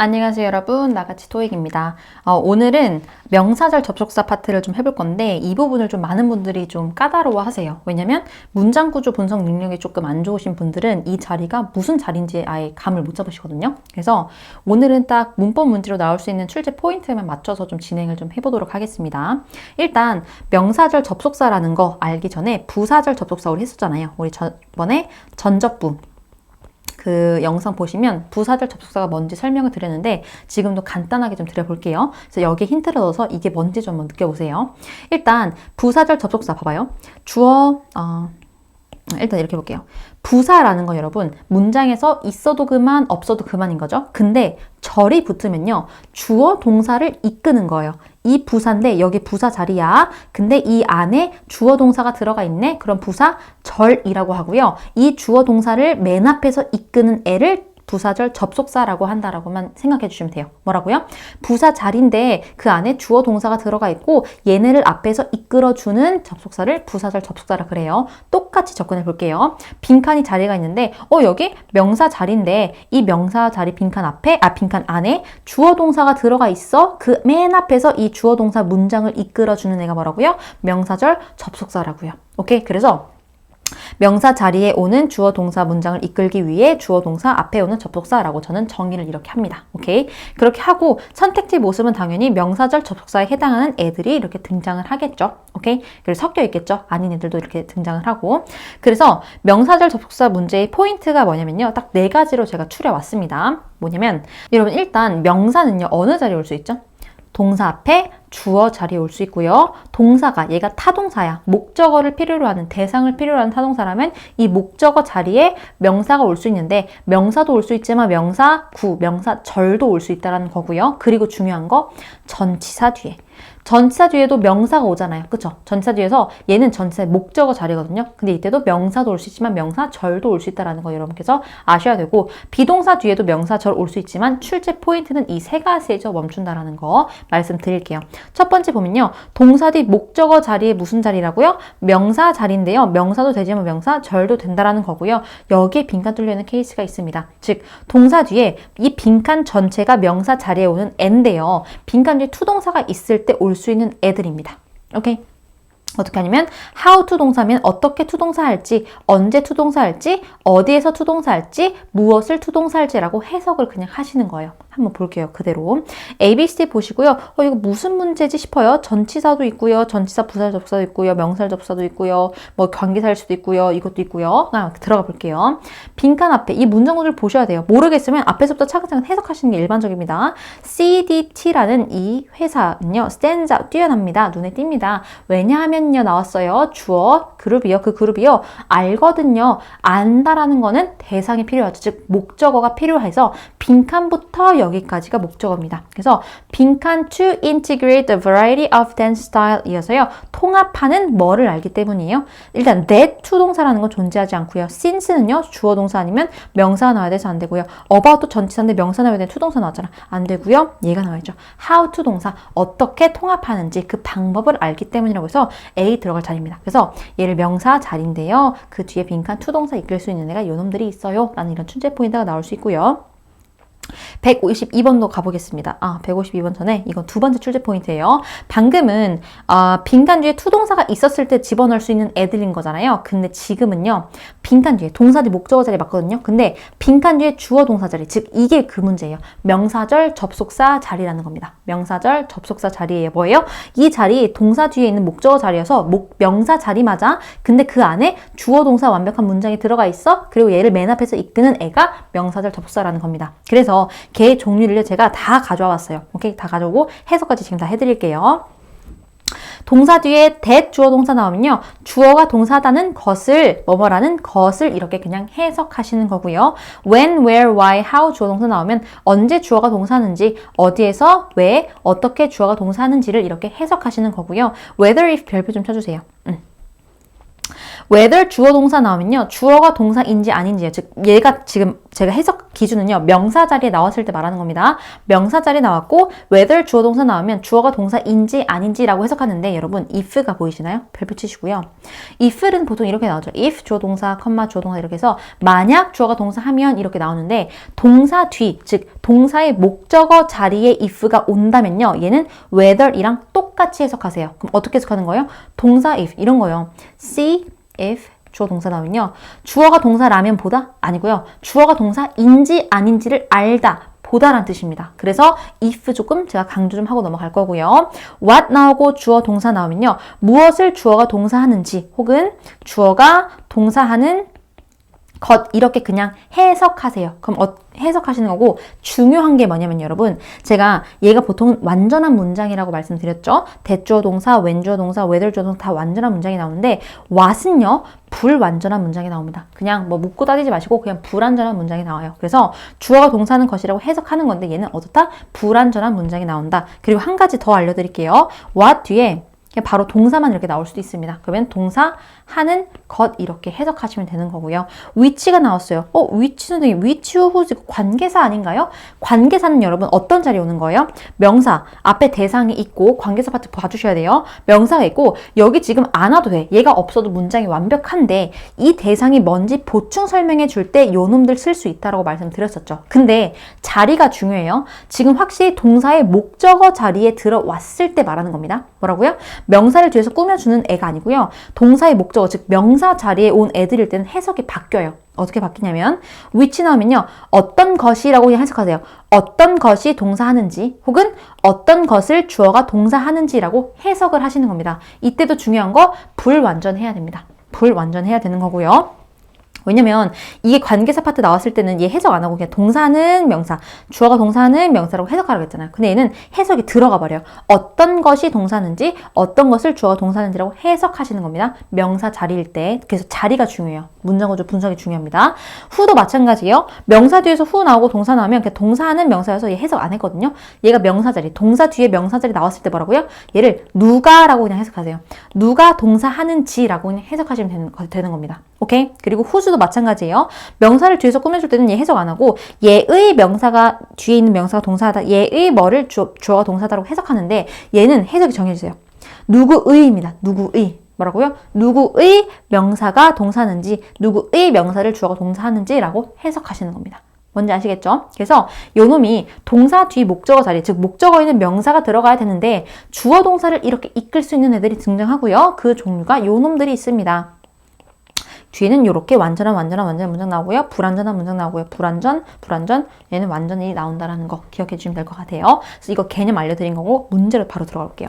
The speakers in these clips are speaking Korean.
안녕하세요 여러분. 나같이 토익입니다. 어, 오늘은 명사절 접속사 파트를 좀 해볼 건데 이 부분을 좀 많은 분들이 좀 까다로워 하세요. 왜냐면 문장 구조 분석 능력이 조금 안 좋으신 분들은 이 자리가 무슨 자리인지 아예 감을 못 잡으시거든요. 그래서 오늘은 딱 문법 문제로 나올 수 있는 출제 포인트만 맞춰서 좀 진행을 좀 해보도록 하겠습니다. 일단 명사절 접속사라는 거 알기 전에 부사절 접속사 우리 했었잖아요. 우리 저번에 전접부 그 영상 보시면 부사절 접속사가 뭔지 설명을 드렸는데 지금도 간단하게 좀 드려볼게요. 그래서 여기에 힌트를 넣어서 이게 뭔지 좀 느껴보세요. 일단 부사절 접속사 봐봐요. 주어 어, 일단 이렇게 볼게요. 부사라는 건 여러분 문장에서 있어도 그만 없어도 그만인 거죠. 근데 절이 붙으면요. 주어 동사를 이끄는 거예요. 이 부사인데 여기 부사 자리야. 근데 이 안에 주어 동사가 들어가 있네. 그럼 부사 절이라고 하고요. 이 주어 동사를 맨 앞에서 이끄는 애를 부사절 접속사라고 한다라고만 생각해 주시면 돼요. 뭐라고요? 부사 자리인데 그 안에 주어 동사가 들어가 있고 얘네를 앞에서 이끌어주는 접속사를 부사절 접속사라 그래요. 똑같이 접근해 볼게요. 빈칸이 자리가 있는데 어 여기 명사 자리인데 이 명사 자리 빈칸 앞에 아 빈칸 안에 주어 동사가 들어가 있어. 그 맨 앞에서 이 주어 동사 문장을 이끌어주는 애가 뭐라고요? 명사절 접속사라고요. 오케이 그래서 명사 자리에 오는 주어 동사 문장을 이끌기 위해 주어 동사 앞에 오는 접속사라고 저는 정의를 이렇게 합니다. 오케이? 그렇게 하고 선택지 모습은 당연히 명사절 접속사에 해당하는 애들이 이렇게 등장을 하겠죠. 오케이? 그리고 섞여 있겠죠. 아닌 애들도 이렇게 등장을 하고. 그래서 명사절 접속사 문제의 포인트가 뭐냐면요. 딱 네 가지로 제가 추려왔습니다. 뭐냐면 여러분 일단 명사는요. 어느 자리에 올 수 있죠? 동사 앞에 주어 자리에 올 수 있고요. 동사가 얘가 타동사야. 목적어를 필요로 하는 대상을 필요로 하는 타동사라면 이 목적어 자리에 명사가 올 수 있는데 명사도 올 수 있지만 명사 구, 명사 절도 올 수 있다는 거고요. 그리고 중요한 거 전치사 뒤에 전치사 뒤에도 명사가 오잖아요. 그쵸? 전치사 뒤에서 얘는 전치사의 목적어 자리거든요. 근데 이때도 명사도 올 수 있지만 명사 절도 올 수 있다는 거 여러분께서 아셔야 되고 비동사 뒤에도 명사 절 올 수 있지만 출제 포인트는 이 세 가지에서 멈춘다라는 거 말씀드릴게요. 첫 번째 보면요. 동사 뒤 목적어 자리에 무슨 자리라고요? 명사 자리인데요. 명사도 되지만 명사 절도 된다라는 거고요. 여기에 빈칸 뚫려 있는 케이스가 있습니다. 즉 동사 뒤에 이 빈칸 전체가 명사 자리에 오는 n인데요. 빈칸 뒤에 투동사가 있을 때올 수 있는 애들입니다. 오케이? 어떻게 하냐면 how to 동사면 어떻게 투동사 할지, 언제 투동사 할지, 어디에서 투동사 할지, 무엇을 투동사 할지라고 해석을 그냥 하시는 거예요. 한번 볼게요. 그대로. ABC 보시고요. 어, 이거 무슨 문제지 싶어요. 전치사도 있고요. 전치사 부사 접사도 있고요. 명사 접사도 있고요. 뭐 관계사일 수도 있고요. 이것도 있고요. 아, 들어가 볼게요. 빈칸 앞에 이 문장 구조를 보셔야 돼요. 모르겠으면 앞에서부터 차근차근 해석하시는 게 일반적입니다. CDT라는 이 회사는요. out, 뛰어납니다. 눈에 띕니다. 왜냐하면 요. 나왔어요. 주어, 그룹이요. 그 그룹이요. 알거든요. 안다라는 거는 대상이 필요하죠. 즉, 목적어가 필요해서 빈칸부터 여기까지가 목적어입니다. 그래서 빈칸 to integrate the variety of dance style 이어서요. 통합하는 뭐를 알기 때문이에요. 일단 that to 동사라는 건 존재하지 않고요. since는요. 주어 동사 아니면 명사가 나와야 돼서 안 되고요. about도 전치사인데 명사 나와야 되는 to 동사 나왔잖아. 안 되고요. 얘가 나와야죠. how to 동사 어떻게 통합하는지 그 방법을 알기 때문이라고 해서 A 들어갈 자리입니다. 그래서 얘를 명사 자리인데요. 그 뒤에 빈칸 to 동사 이끌 수 있는 애가 요놈들이 있어요. 라는 이런 출제 포인트가 나올 수 있고요. 152번도 가보겠습니다. 아, 152번 전에 이건 두 번째 출제 포인트예요. 방금은 아, 빈칸 뒤에 투동사가 있었을 때 집어넣을 수 있는 애들인 거잖아요. 근데 지금은요. 빈칸 뒤에 동사 뒤 목적어 자리 맞거든요. 근데 빈칸 뒤에 주어 동사 자리, 즉 이게 그 문제예요. 명사절 접속사 자리라는 겁니다. 명사절 접속사 자리에 뭐예요? 이 자리 동사 뒤에 있는 목적어 자리여서 목, 명사 자리 맞아. 근데 그 안에 주어 동사 완벽한 문장이 들어가 있어. 그리고 얘를 맨 앞에서 이끄는 애가 명사절 접속사라는 겁니다. 그래서 개 종류를 제가 다 가져와 왔어요. 오케이? 다 가져오고 해석까지 지금 다 해드릴게요. 동사 뒤에 that 주어 동사 나오면요. 주어가 동사다는 것을 뭐뭐라는 것을 이렇게 그냥 해석하시는 거고요. when, where, why, how 주어 동사 나오면 언제 주어가 동사는지 어디에서 왜 어떻게 주어가 동사는지를 이렇게 해석하시는 거고요. whether if 별표 좀 쳐주세요. 음. Whether 주어 동사 나오면요. 주어가 동사인지 아닌지예요. 즉 얘가 지금 제가 해석 기준은요. 명사 자리에 나왔을 때 말하는 겁니다. 명사 자리에 나왔고 whether 주어 동사 나오면 주어가 동사인지 아닌지라고 해석하는데 여러분 if가 보이시나요? 별 붙이시고요. if는 보통 이렇게 나오죠. if 주어 동사, 컴마 주어 동사 이렇게 해서 만약 주어가 동사하면 이렇게 나오는데 동사 뒤, 즉 동사의 목적어 자리에 if가 온다면요. 얘는 whether이랑 똑같이 해석하세요. 그럼 어떻게 해석하는 거예요? 동사 if 이런 거요. see if 주어 동사 나오면요. 주어가 동사라면 보다 아니고요. 주어가 동사인지 아닌지를 알다. 보다란 뜻입니다. 그래서 if 조금 제가 강조 좀 하고 넘어갈 거고요. what 나오고 주어 동사 나오면요. 무엇을 주어가 동사하는지 혹은 주어가 동사하는 것 이렇게 그냥 해석하세요. 그럼 어, 해석하시는 거고 중요한 게 뭐냐면 여러분 제가 얘가 보통 완전한 문장이라고 말씀드렸죠. 대주어 동사, 왼주어 동사, 주어 동사 다 완전한 문장이 나오는데 what은요 불완전한 문장이 나옵니다. 그냥 뭐 묻고 따지지 마시고 그냥 불완전한 문장이 나와요. 그래서 주어가 동사는 것이라고 해석하는 건데 얘는 어떻다? 불완전한 문장이 나온다. 그리고 한 가지 더 알려드릴게요. what 뒤에 바로 동사만 이렇게 나올 수도 있습니다. 그러면 동사 하는 것 이렇게 해석하시면 되는 거고요. 위치가 나왔어요. 어, 위치 선생님, 위치 후 관계사 아닌가요? 관계사는 여러분 어떤 자리에 오는 거예요? 명사 앞에 대상이 있고 관계사 파트 봐주셔야 돼요. 명사가 있고 여기 지금 안 와도 돼. 얘가 없어도 문장이 완벽한데 이 대상이 뭔지 보충 설명해 줄 때 요놈들 쓸 수 있다라고 말씀드렸었죠. 근데 자리가 중요해요. 지금 확실히 동사의 목적어 자리에 들어왔을 때 말하는 겁니다. 뭐라고요? 명사를 뒤에서 꾸며주는 애가 아니고요. 동사의 목적어, 즉 명사 자리에 온 애들일 때는 해석이 바뀌어요. 어떻게 바뀌냐면 which 나오면요. 어떤 것이라고 해석하세요. 어떤 것이 동사하는지 혹은 어떤 것을 주어가 동사하는지라고 해석을 하시는 겁니다. 이때도 중요한 거 불완전해야 됩니다. 불완전해야 되는 거고요. 왜냐면 이게 관계사 파트 나왔을 때는 얘 해석 안 하고 그냥 동사는 명사, 주어가 동사는 명사라고 해석하라고 했잖아요. 근데 얘는 해석이 들어가 버려요. 어떤 것이 동사는지, 어떤 것을 주어가 동사는지라고 해석하시는 겁니다. 명사 자리일 때. 그래서 자리가 중요해요. 문장 구조 분석이 중요합니다. 후도 마찬가지예요. 명사 뒤에서 후 나오고 동사 나오면 그냥 동사는 명사여서 얘 해석 안 했거든요. 얘가 명사 자리, 동사 뒤에 명사 자리 나왔을 때 뭐라고요? 얘를 누가라고 그냥 해석하세요. 누가 동사하는지라고 그냥 해석하시면 되는, 되는 겁니다. 오케이? 그리고 후수도 마찬가지예요. 명사를 뒤에서 꾸며줄 때는 얘 해석 안 하고 얘의 명사가 뒤에 있는 명사가 동사다. 얘의 뭐를 주, 주어가 동사다라고 해석하는데 얘는 해석이 정해주세요. 누구의입니다. 누구의. 뭐라고요? 누구의 명사가 동사는지, 누구의 명사를 주어가 동사하는지라고 해석하시는 겁니다. 뭔지 아시겠죠? 그래서 요놈이 동사 뒤 목적어 자리, 즉 목적어에는 명사가 들어가야 되는데 주어 동사를 이렇게 이끌 수 있는 애들이 등장하고요. 그 종류가 요놈들이 있습니다. 뒤에는 이렇게 완전한 완전한 완전한 문장 나오고요. 불완전한 문장 나오고요. 불완전, 불완전 얘는 완전히 나온다라는 거 기억해 주시면 될 것 같아요. 그래서 이거 개념 알려드린 거고 문제로 바로 들어가 볼게요.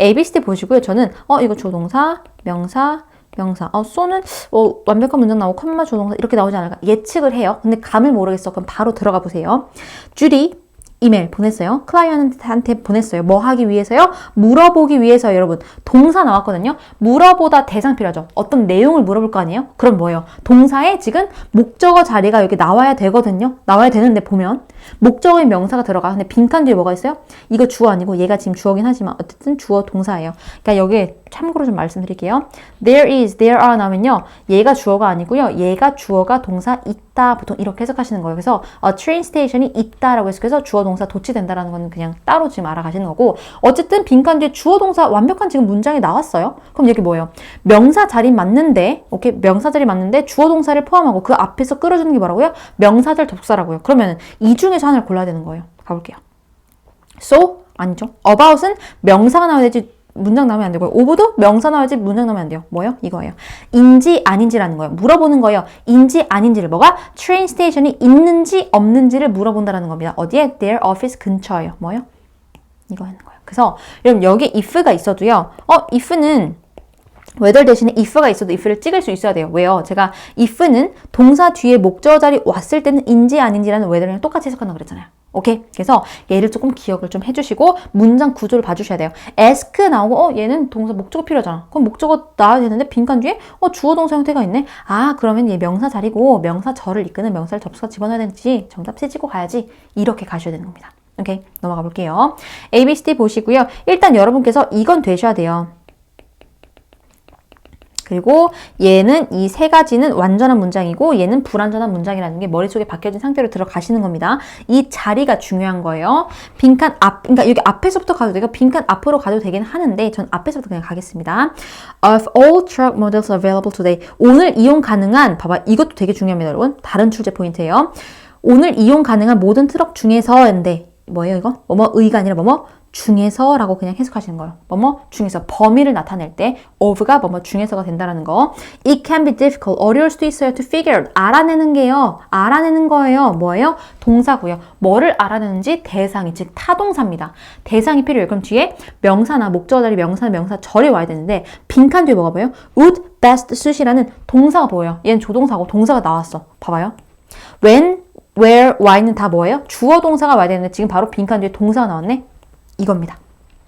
A, B, C, D 보시고요. 저는 어 이거 조동사, 명사, 명사. 어, 쏘는 어, 완벽한 문장 나오고 컴마 조동사 이렇게 나오지 않을까 예측을 해요. 근데 감을 모르겠어. 그럼 바로 들어가 보세요. 주디 이메일 보냈어요. 클라이언트한테 보냈어요. 뭐 하기 위해서요? 물어보기 위해서 여러분. 동사 나왔거든요. 물어보다 대상 필요하죠. 어떤 내용을 물어볼 거 아니에요? 그럼 뭐예요? 동사에 지금 목적어 자리가 여기 나와야 되거든요. 나와야 되는데 보면 목적어의 명사가 들어가. 근데 빈칸 뒤에 뭐가 있어요? 이거 주어 아니고 얘가 지금 주어긴 하지만 어쨌든 주어 동사예요. 그러니까 여기에 참고로 좀 말씀드릴게요. There is, there are 나오면요. 얘가 주어가 아니고요. 얘가 주어가 동사 있다. 보통 이렇게 해석하시는 거예요. 그래서 어, train station이 있다라고 해석해서 주어 동사 도치된다라는 건 그냥 따로 지금 알아가시는 거고 어쨌든 빈칸 뒤에 주어 동사 완벽한 지금 문장이 나왔어요. 그럼 여기 뭐예요? 명사 자리 맞는데 오케이 명사 자리 맞는데 주어 동사를 포함하고 그 앞에서 끌어주는 게 뭐라고요? 명사절 접사라고요. 그러면 이 중에서 하나를 골라야 되는 거예요. 가볼게요. So 아니죠. about은 명사가 나와야 되지 문장 나오면 안 되고요. 오브도 명사 나와야지 문장 나오면 안 돼요. 뭐요? 이거예요. 인지 아닌지라는 거예요. 물어보는 거예요. 인지 아닌지를 뭐가 트레인 스테이션이 있는지 없는지를 물어본다라는 겁니다. 어디에? their office 근처예요. 뭐요? 이거 하는 거예요. 그래서 여러분 여기 if가 있어도요. 어, if는 whether 대신에 if가 있어도 if를 찍을 수 있어야 돼요. 왜요? 제가 if는 동사 뒤에 목적어 자리 왔을 때는 인지 아닌지라는 whether랑 똑같이 해석한다고 그랬잖아요. 오케이? 그래서 얘를 조금 기억을 좀 해주시고 문장 구조를 봐주셔야 돼요. ask 나오고 어 얘는 동사 목적어 필요하잖아. 그럼 목적어 나와야 되는데 빈칸 뒤에 어 주어 동사 형태가 있네. 아 그러면 얘 명사 자리고 명사 절을 이끄는 명사를 접수가 집어넣어야 되는지 정답 세지고 가야지 이렇게 가셔야 되는 겁니다. 오케이 넘어가 볼게요. A, B, C, D 보시고요. 일단 여러분께서 이건 되셔야 돼요. 그리고 얘는 이 세 가지는 완전한 문장이고 얘는 불완전한 문장이라는 게 머릿속에 박혀진 상태로 들어가시는 겁니다. 이 자리가 중요한 거예요. 빈칸 앞, 그러니까 여기 앞에서부터 가도 되고 빈칸 앞으로 가도 되긴 하는데 전 앞에서부터 그냥 가겠습니다. Of all truck models available today. 오늘 이용 가능한, 봐봐. 이것도 되게 중요합니다, 여러분. 다른 출제 포인트예요. 오늘 이용 가능한 모든 트럭 중에서인데 뭐예요 이거? 뭐뭐 의가 아니라 뭐뭐 중에서라고 그냥 해석하시는 거예요. 뭐뭐 중에서 범위를 나타낼 때 of가 뭐뭐 중에서가 된다라는 거. It can be difficult. 어려울 수도 있어요. To figure out. 알아내는 게요. 알아내는 거예요. 뭐예요? 동사고요. 뭐를 알아내는지 대상이 즉 타동사입니다. 대상이 필요해요. 그럼 뒤에 명사나 목적어 자리 명사나 명사 절이 와야 되는데 빈칸 뒤에 뭐가 보여요? would best suit이라는 동사가 보여요. 얘는 조동사고 동사가 나왔어. 봐봐요. when, where, why는 다 뭐예요? 주어 동사가 와야 되는데 지금 바로 빈칸 뒤에 동사가 나왔네? 이겁니다.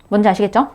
뭔지 아시겠죠?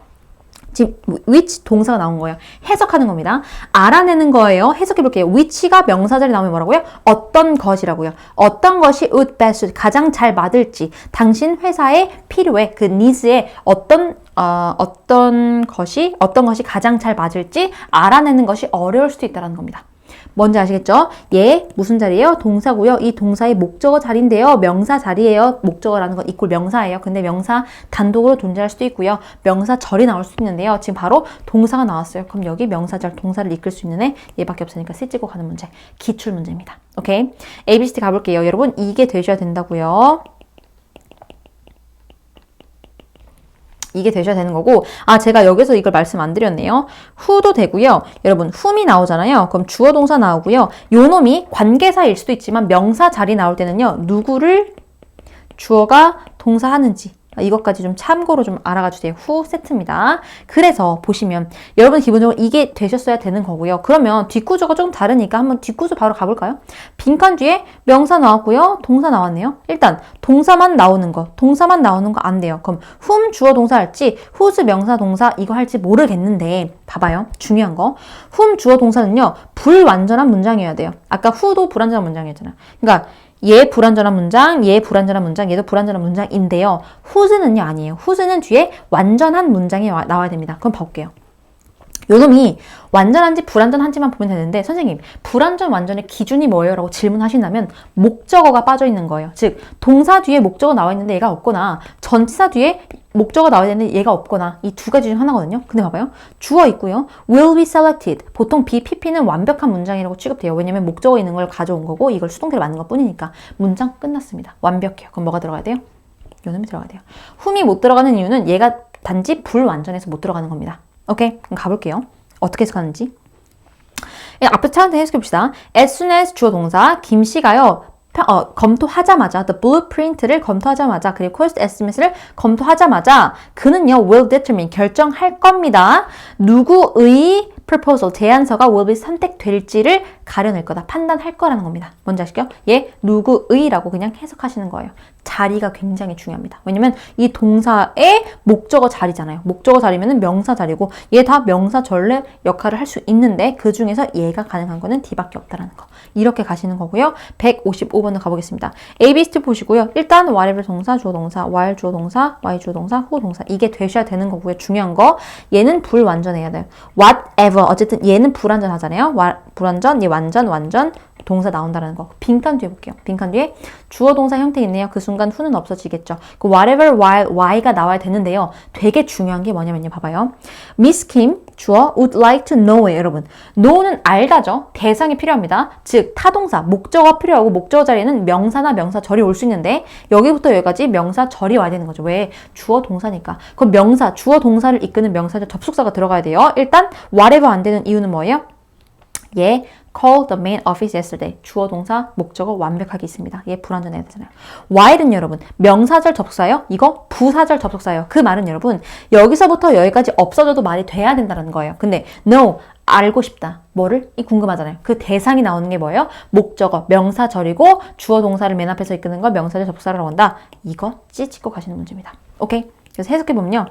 지금 which 동사가 나온 거예요. 해석하는 겁니다. 알아내는 거예요. 해석해 볼게요. which가 명사 자리 나오면 뭐라고요? 어떤 것이라고요. 어떤 것이 would best 가장 잘 맞을지 당신 회사에 필요해 그 needs에 어떤 어, 어떤 것이 어떤 것이 가장 잘 맞을지 알아내는 것이 어려울 수도 있다는 겁니다. 뭔지 아시겠죠? 얘 무슨 자리예요? 동사고요. 이 동사의 목적어 자리인데요. 명사 자리예요. 목적어라는 건 이꼴 명사예요. 근데 명사 단독으로 존재할 수도 있고요. 명사절이 나올 수도 있는데요. 지금 바로 동사가 나왔어요. 그럼 여기 명사절 동사를 이끌 수 있는 애 얘밖에 없으니까 세 찍고 가는 문제. 기출 문제입니다. 오케이? ABCD 가볼게요. 여러분 이게 되셔야 된다고요. 이게 되셔야 되는 거고 아 제가 여기서 이걸 말씀 안 드렸네요. 후도 되고요. 여러분 훔이 나오잖아요. 그럼 주어 동사 나오고요. 요 놈이 관계사일 수도 있지만 명사 자리 나올 때는요. 누구를 주어가 동사하는지 이것까지 좀 참고로 좀 알아가 주세요. 후 세트입니다. 그래서 보시면 여러분 기본적으로 이게 되셨어야 되는 거고요. 그러면 뒷구조가 조금 다르니까 한번 뒷구조 바로 가볼까요? 빈칸 뒤에 명사 나왔고요. 동사 나왔네요. 일단 동사만 나오는 거, 동사만 나오는 거 안 돼요. 그럼 훔 주어 동사 할지 후스 명사 동사 이거 할지 모르겠는데 봐봐요. 중요한 거. 훔 주어 동사는요. 불완전한 문장이어야 돼요. 아까 후도 불완전한 문장이었잖아요. 그러니까 얘 불완전한 문장, 얘 불완전한 문장, 얘도 불완전한 문장인데요. 후즈는요 아니에요. 후즈는 뒤에 완전한 문장이 와, 나와야 됩니다. 그럼 볼게요. 요놈이 완전한지 불완전한지만 보면 되는데 선생님 불완전 완전의 기준이 뭐예요? 라고 질문하신다면 목적어가 빠져 있는 거예요. 즉 동사 뒤에 목적어 나와 있는데 얘가 없거나 전치사 뒤에 목적어 나와야 되는데 얘가 없거나 이 두 가지 중 하나거든요. 근데 봐봐요. 주어 있고요. will be selected. 보통 BPP는 완벽한 문장이라고 취급돼요. 왜냐면 목적어 있는 걸 가져온 거고 이걸 수동태로 만든 것 뿐이니까 문장 끝났습니다. 완벽해요. 그럼 뭐가 들어가야 돼요? 요놈이 들어가야 돼요. 훔이 못 들어가는 이유는 얘가 단지 불완전해서 못 들어가는 겁니다. 오케이? 그럼 가볼게요. 어떻게 해석하는지. 예, 앞에 차한테 해석해 봅시다. As soon as 주어 동사 김 씨가요. 어, 검토하자마자 the blueprint를 검토하자마자 그리고 cost estimate를 검토하자마자 그는요 will determine 결정할 겁니다. 누구의 proposal 제안서가 will be 선택될지를 가려낼 거다 판단할 거라는 겁니다. 뭔지 아시죠? 얘 누구의라고 그냥 해석하시는 거예요. 자리가 굉장히 중요합니다. 왜냐면 이 동사의 목적어 자리잖아요. 목적어 자리면 명사 자리고 얘 다 명사 전례 역할을 할 수 있는데 그 중에서 얘가 가능한 거는 D밖에 없다라는 거. 이렇게 가시는 거고요. 155번을 가보겠습니다. A, B, C 보시고요. 일단 whatever 동사, 주어 동사, while 주어 동사, why 주어 동사, who 동사 이게 되셔야 되는 거고요. 중요한 거 얘는 불완전해야 돼요. whatever 어쨌든 얘는 불완전하잖아요. 불완전, 얘 완전, 완전 동사 나온다는 거. 빈칸 뒤에 볼게요. 빈칸 뒤에 주어 동사 형태 있네요. 그 순간 후는 없어지겠죠. 그 whatever while y가 나와야 되는데요. 되게 중요한 게 뭐냐면요. 봐봐요. Miss Kim 주어 would like to know에 여러분. know는 알다죠. 대상이 필요합니다. 즉 타동사 목적어 필요하고 목적어 자리에는 명사나 명사절이 올 수 있는데 여기부터 여기까지 명사절이 와야 되는 거죠. 왜? 주어 동사니까. 그럼 명사 주어 동사를 이끄는 명사절 접속사가 들어가야 돼요. 일단 whatever 안 되는 이유는 뭐예요? 예, call the main office yesterday. 주어 동사 목적어 완벽하게 있습니다. 얘 불완전해야 되잖아요. while은 여러분 명사절 접속사예요. 이거 부사절 접속사예요. 그 말은 여러분 여기서부터 여기까지 없어져도 말이 돼야 된다는 거예요. 근데 no 알고 싶다. 뭐를? 이 궁금하잖아요. 그 대상이 나오는 게 뭐예요? 목적어, 명사절이고 주어 동사를 맨 앞에서 이끄는 거 명사절 접속사라고 한다. 이거 찌찍고 가시는 문제입니다. 오케이? 그래서 해석해 보면요.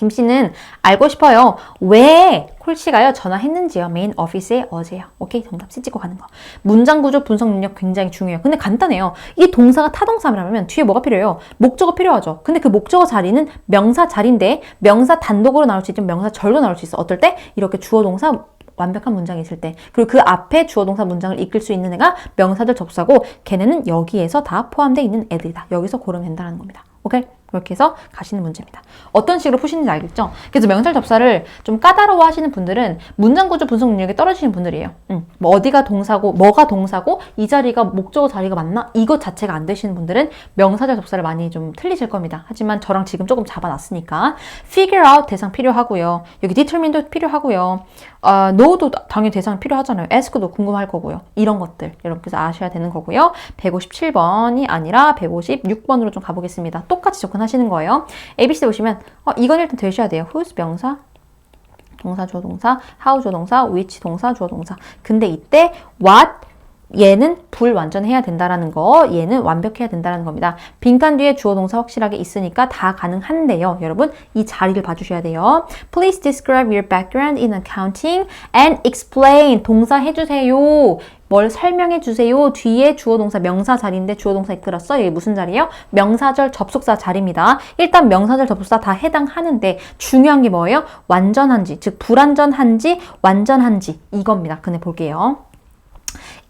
김 씨는 알고 싶어요. 왜 콜씨가요 전화했는지요. 메인 오피스에 어제요. 오케이 정답 C 찍고 가는 거. 문장 구조 분석 능력 굉장히 중요해요. 근데 간단해요. 이 동사가 타동사라면 뒤에 뭐가 필요해요? 목적어 필요하죠. 근데 그 목적어 자리는 명사 자리인데 명사 단독으로 나올 수 있지만 명사 절도 나올 수 있어. 어떨 때? 이렇게 주어 동사 완벽한 문장이 있을 때 그리고 그 앞에 주어 동사 문장을 이끌 수 있는 애가 명사절 접수하고 걔네는 여기에서 다 포함되어 있는 애들이다. 여기서 고르면 된다는 겁니다. 오케이? 그렇게 해서 가시는 문제입니다. 어떤 식으로 푸시는지 알겠죠? 그래서 명사절 접사를 좀 까다로워 하시는 분들은 문장 구조 분석 능력이 떨어지는 분들이에요. 음, 뭐 어디가 동사고, 뭐가 동사고, 이 자리가 목적어 자리가 맞나? 이것 자체가 안 되시는 분들은 명사절 접사를 많이 좀 틀리실 겁니다. 하지만 저랑 지금 조금 잡아놨으니까 figure out 대상 필요하고요. 여기 determine도 필요하고요. 아, know도 당연히 대상 필요하잖아요. ask도 궁금할 거고요. 이런 것들 여러분께서 아셔야 되는 거고요. 157번이 아니라 156번으로 좀 가보겠습니다. 똑같이 접근 하시는 거예요. ABC 보시면 어, 이건 일단 되셔야 돼요. whose 명사 동사 주어 동사, how 주어 동사, which 동사 주어 동사. 근데 이때 what 얘는 불완전해야 된다라는 거, 얘는 완벽해야 된다라는 겁니다. 빈칸 뒤에 주어 동사 확실하게 있으니까 다 가능한데요. 여러분, 이 자리를 봐주셔야 돼요. Please describe your background in accounting and explain. 동사 해주세요. 뭘 설명해 주세요. 뒤에 주어 동사 명사 자리인데 주어 동사 이끌었어. 이게 무슨 자리예요? 명사절 접속사 자리입니다. 일단 명사절 접속사 다 해당하는데 중요한 게 뭐예요? 완전한지, 즉 불완전한지, 완전한지 이겁니다. 그네 볼게요.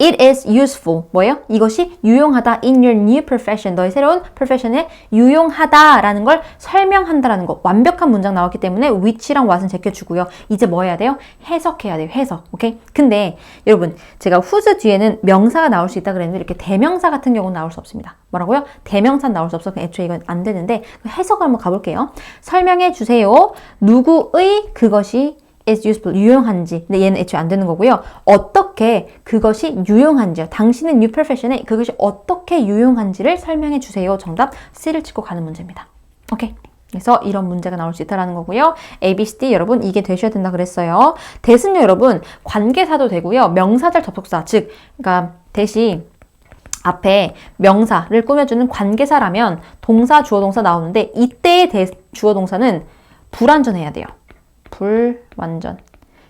It is useful. 뭐예요? 이것이 유용하다 in your new profession. 너의 새로운 profession에 유용하다라는 걸 설명한다라는 거. 완벽한 문장 나왔기 때문에 which랑 what은 제껴주고요. 이제 뭐 해야 돼요? 해석해야 돼요. 해석. 오케이? 근데 여러분, 제가 whose 뒤에는 명사가 나올 수 있다 그랬는데 이렇게 대명사 같은 경우는 나올 수 없습니다. 뭐라고요? 대명사는 나올 수 없어. 그 애초에 이건 안 되는데 그 해석을 한번 가볼게요. 설명해 주세요. 누구의 그것이 is useful, 유용한지. 근데 얘는 애초에 안 되는 거고요. 어떻게 그것이 유용한지요. 당신의 new profession에 그것이 어떻게 유용한지를 설명해 주세요. 정답 C를 찍고 가는 문제입니다. 오케이. 그래서 이런 문제가 나올 수 있다는 거고요. A, B, C, D 여러분 이게 되셔야 된다 그랬어요. 대신요 여러분 관계사도 되고요. 명사절 접속사 즉 그러니까 대신 앞에 명사를 꾸며주는 관계사라면 동사, 주어, 동사 나오는데 이때의 대, 주어, 동사는 불완전해야 돼요. 불완전.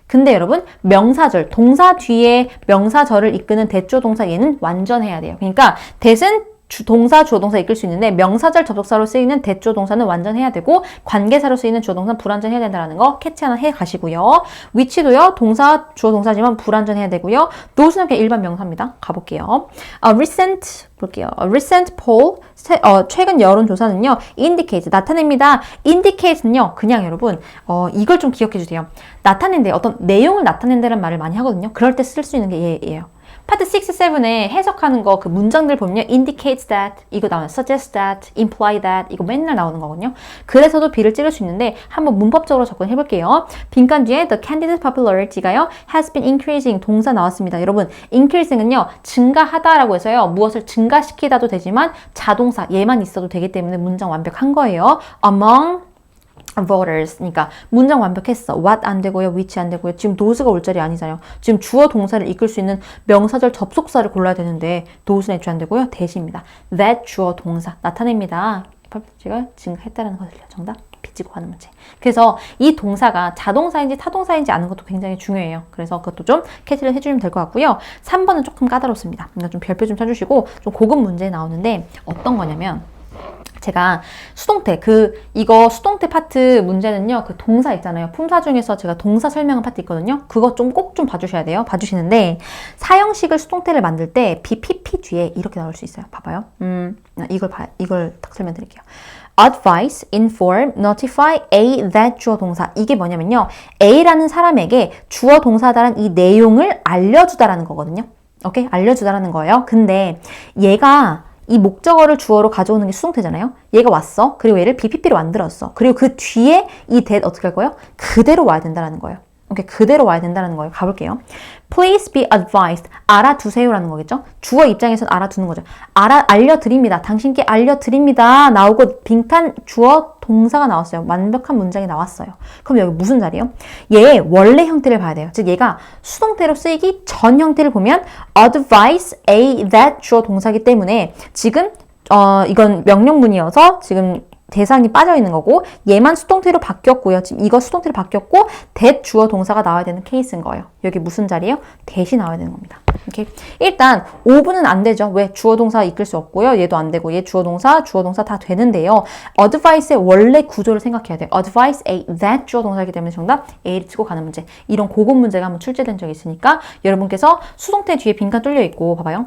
근데 여러분 명사절 동사 뒤에 명사절을 이끄는 대조 동사 얘는 완전해야 돼요. 그러니까 대신 주, 동사, 주어 동사 이끌 수 있는데 명사절 접속사로 쓰이는 대조 동사는 완전해야 되고 관계사로 쓰이는 주어 동사는 불완전해야 된다는 거 캐치 하나 해 가시고요. 위치도요. 동사, 주어 동사지만 불완전해야 되고요. 노수는 그냥 일반 명사입니다. 가볼게요. 어, recent 볼게요. 어, recent poll 세, 어, 최근 여론조사는요. indicate 나타냅니다. indicate는요. 그냥 여러분 어, 이걸 좀 기억해 주세요. 나타낸데 어떤 내용을 나타낸다는 말을 많이 하거든요. 그럴 때 쓸 수 있는 게 얘예요. 파트 6, 7에 해석하는 거 그 문장들 보면요. indicates that 이거 나와요. suggest that, imply that 이거 맨날 나오는 거거든요. 그래서도 B를 찍을 수 있는데 한번 문법적으로 접근해 볼게요. 빈칸 뒤에 the candidate popularity가요. has been increasing 동사 나왔습니다. 여러분 increasing은요. 증가하다라고 해서요. 무엇을 증가시키다도 되지만 자동사 얘만 있어도 되기 때문에 문장 완벽한 거예요. among voters. 그러니까 문장 완벽했어. what 안 되고요. which 안 되고요. 지금 does가 올 자리 아니잖아요. 지금 주어 동사를 이끌 수 있는 명사절 접속사를 골라야 되는데 does는 애초에 안 되고요. 대시입니다. that 주어 동사 나타냅니다. 제가 증가했다는 것을요. 정답. 빚지고 가는 문제. 그래서 이 동사가 자동사인지 타동사인지 아는 것도 굉장히 중요해요. 그래서 그것도 좀 캐치를 해주시면 될 것 같고요. 3번은 조금 까다롭습니다. 그러니까 좀 별표 좀 쳐주시고 좀 고급 문제 나오는데 어떤 거냐면 제가 수동태. 그 이거 수동태 파트 문제는요 그 동사 있잖아요. 품사 중에서 제가 동사 설명한 파트 있거든요. 그거 좀 꼭 좀 봐주셔야 돼요. 봐주시는데 사형식을 수동태를 만들 때 BPP 뒤에 이렇게 나올 수 있어요. 봐봐요. 음 이걸 봐 이걸 딱 설명드릴게요. Advise, inform, notify A that 주어 동사. 이게 뭐냐면요. A라는 사람에게 주어 동사다란 이 내용을 알려주다라는 거거든요. 오케이? 알려주다라는 거예요. 근데 얘가 이 목적어를 주어로 가져오는 게 수동태잖아요. 얘가 왔어. 그리고 얘를 BPP로 만들었어. 그리고 그 뒤에 이 that 어떻게 할 거예요? 그대로 와야 된다는 거예요. 오케이, 그대로 와야 된다는 거예요. 가볼게요. Please be advised. 알아두세요라는 거겠죠? 주어 입장에서는 알아두는 거죠. 알아, 알려드립니다. 당신께 알려드립니다. 나오고 빈칸 주어 동사가 나왔어요. 완벽한 문장이 나왔어요. 그럼 여기 무슨 자리예요? 얘의 원래 형태를 봐야 돼요. 즉 얘가 수동태로 쓰이기 전 형태를 보면 advise a that 주어 동사기 때문에 지금 어, 이건 명령문이어서 지금 대상이 빠져 있는 거고 얘만 수동태로 바뀌었고요. 지금 이거 수동태로 바뀌었고 대 주어 동사가 나와야 되는 케이스인 거예요. 여기 무슨 자리예요? 대시 나와야 되는 겁니다. 이렇게 일단 5분은 안 되죠. 왜 주어 동사 이끌 수 없고요. 얘도 안 되고 얘 주어 동사, 주어 동사 다 되는데요. advice의 원래 구조를 생각해야 돼요. advice A that 주어 동사이기 때문에 정답 A를 치고 가는 문제. 이런 고급 문제가 한번 출제된 적이 있으니까 여러분께서 수동태 뒤에 빈칸 뚫려 있고 봐봐요.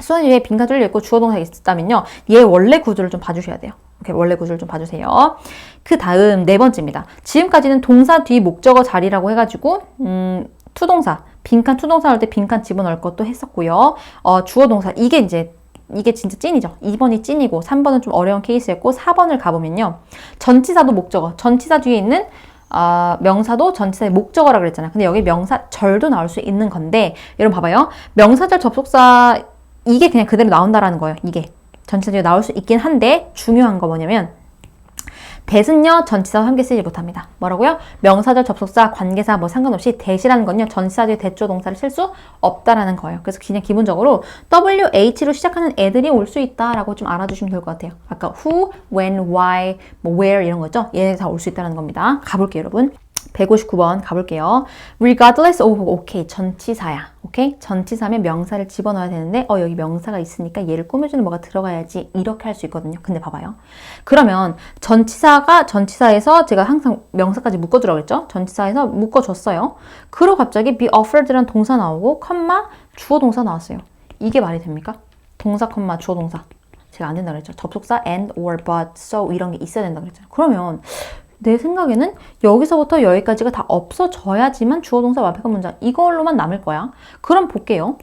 수동태 뒤에 빈칸 뚫려 있고 주어 동사가 있다면요. 얘 원래 구조를 좀 봐주셔야 돼요. 이렇게 원래 구조를 좀 봐주세요. 그 다음 네 번째입니다. 지금까지는 동사 뒤 목적어 자리라고 해가지고 음, 투동사 빈칸 투동사 할 때 빈칸 집어넣을 것도 했었고요. 어, 주어 동사 이게 이제 이게 진짜 찐이죠. 2번이 찐이고 3번은 좀 어려운 케이스였고 4번을 가보면요. 전치사도 목적어 전치사 뒤에 있는 아, 명사도 전치사의 목적어라 그랬잖아요. 근데 여기 명사절도 나올 수 있는 건데 여러분 봐봐요. 명사절 접속사 이게 그냥 그대로 나온다라는 거예요. 이게 뒤에 나올 수 있긴 한데 중요한 거 뭐냐면 대신요 전치사와 함께 쓰지 못합니다. 뭐라고요? 명사절 접속사 관계사 뭐 상관없이 대시라는 건요 전치사 뒤에 대조 동사를 쓸 수 없다라는 거예요. 그래서 그냥 기본적으로 WH로 시작하는 애들이 올 수 있다라고 좀 알아두시면 될 것 같아요. 아까 who, when, why, 뭐 where 이런 거죠. 얘네 다올 수 있다는 겁니다. 가볼게요, 여러분. 159번 가볼게요. regardless of okay 전치사야. 오케이? 전치사면 명사를 집어넣어야 되는데 어 여기 명사가 있으니까 얘를 꾸며주는 뭐가 들어가야지 이렇게 할 수 있거든요. 근데 봐봐요. 그러면 전치사가 전치사에서 제가 항상 명사까지 묶어주라고 했죠. 전치사에서 묶어줬어요. 그리고 갑자기 be offered라는 동사 나오고 컴마 주어 동사 나왔어요. 이게 말이 됩니까? 동사 컴마 주어 동사. 제가 안 된다 그랬죠. 접속사 and or but so 이런 게 있어야 된다 그랬잖아요. 그러면 내 생각에는 여기서부터 여기까지가 다 없어져야지만 주어 동사 완벽한 문장 이걸로만 남을 거야. 그럼 볼게요.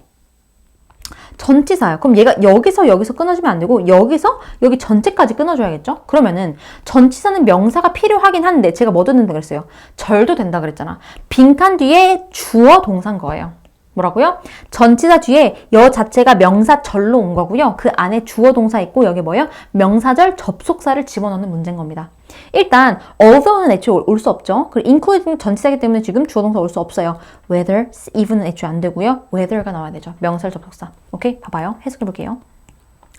전치사요. 그럼 얘가 여기서 여기서 끊어지면 안 되고 여기서 여기 전체까지 끊어줘야겠죠? 그러면은 전치사는 명사가 필요하긴 한데 제가 뭐 듣는다 그랬어요? 절도 된다 그랬잖아. 빈칸 뒤에 주어 동사인 거예요. 뭐라고요? 전치사 뒤에 여 자체가 명사절로 온 거고요. 그 안에 주어 동사 있고 여기 뭐예요? 명사절 접속사를 집어넣는 문제인 겁니다. 일단 although는 애초에 올 수 없죠. 그리고 including 전치사이기 때문에 지금 주어 동사 올 수 없어요. whether, even은 애초에 안 되고요. whether가 나와야 되죠. 명사절 접속사. 오케이? 봐봐요. 해석해 볼게요.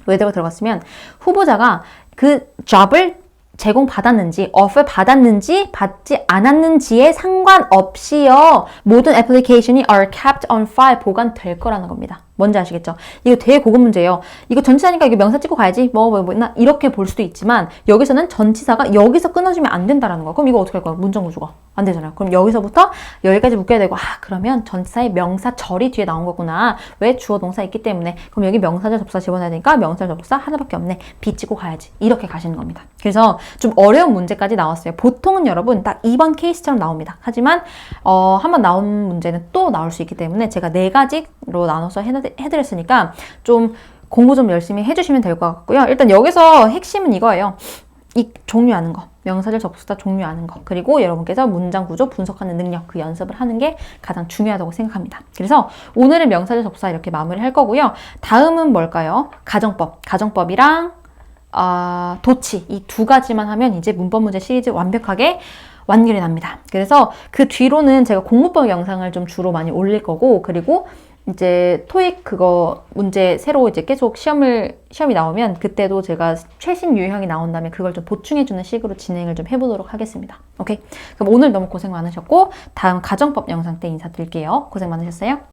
whether가 들어갔으면 후보자가 그 job을 제공받았는지, offer 받았는지, 받지 않았는지에 상관없이요. 모든 애플리케이션이 are kept on file 보관될 거라는 겁니다. 뭔지 아시겠죠? 이거 되게 고급 문제예요. 이거 전치사니까 이거 명사 찍고 가야지. 뭐, 뭐, 뭐, 나 이렇게 볼 수도 있지만 여기서는 전치사가 여기서 끊어지면 안 된다라는 거. 그럼 이거 어떻게 할 거야? 문장 구조가. 안 되잖아요. 그럼 여기서부터 여기까지 묶여야 되고, 아, 그러면 전치사의 명사절이 뒤에 나온 거구나. 왜 주어 동사 있기 때문에. 그럼 여기 명사절 접사 집어넣어야 되니까 명사절 접사 하나밖에 없네. 빚지고 가야지. 이렇게 가시는 겁니다. 그래서 좀 어려운 문제까지 나왔어요. 보통은 여러분 딱 2번 케이스처럼 나옵니다. 하지만, 어, 한번 나온 문제는 또 나올 수 있기 때문에 제가 네 가지로 나눠서 해, 해드렸으니까 좀 공부 좀 열심히 해주시면 될 것 같고요. 일단 여기서 핵심은 이거예요. 이 종류하는 거. 명사절 접속사 종류하는 거. 그리고 여러분께서 문장 구조 분석하는 능력, 그 연습을 하는 게 가장 중요하다고 생각합니다. 그래서 오늘은 명사절 접속사 이렇게 마무리 할 거고요. 다음은 뭘까요? 가정법. 가정법이랑 어, 도치. 이 두 가지만 하면 이제 문법 문제 시리즈 완벽하게 완결이 납니다. 그래서 그 뒤로는 제가 공부법 영상을 좀 주로 많이 올릴 거고, 그리고 이제 토익 그거 문제 새로 이제 계속 시험을 시험이 나오면 그때도 제가 최신 유형이 나온 다음에 그걸 좀 보충해 주는 식으로 진행을 좀 해보도록 하겠습니다. 오케이. 그럼 오늘 너무 고생 많으셨고 다음 가정법 영상 때 인사드릴게요. 고생 많으셨어요.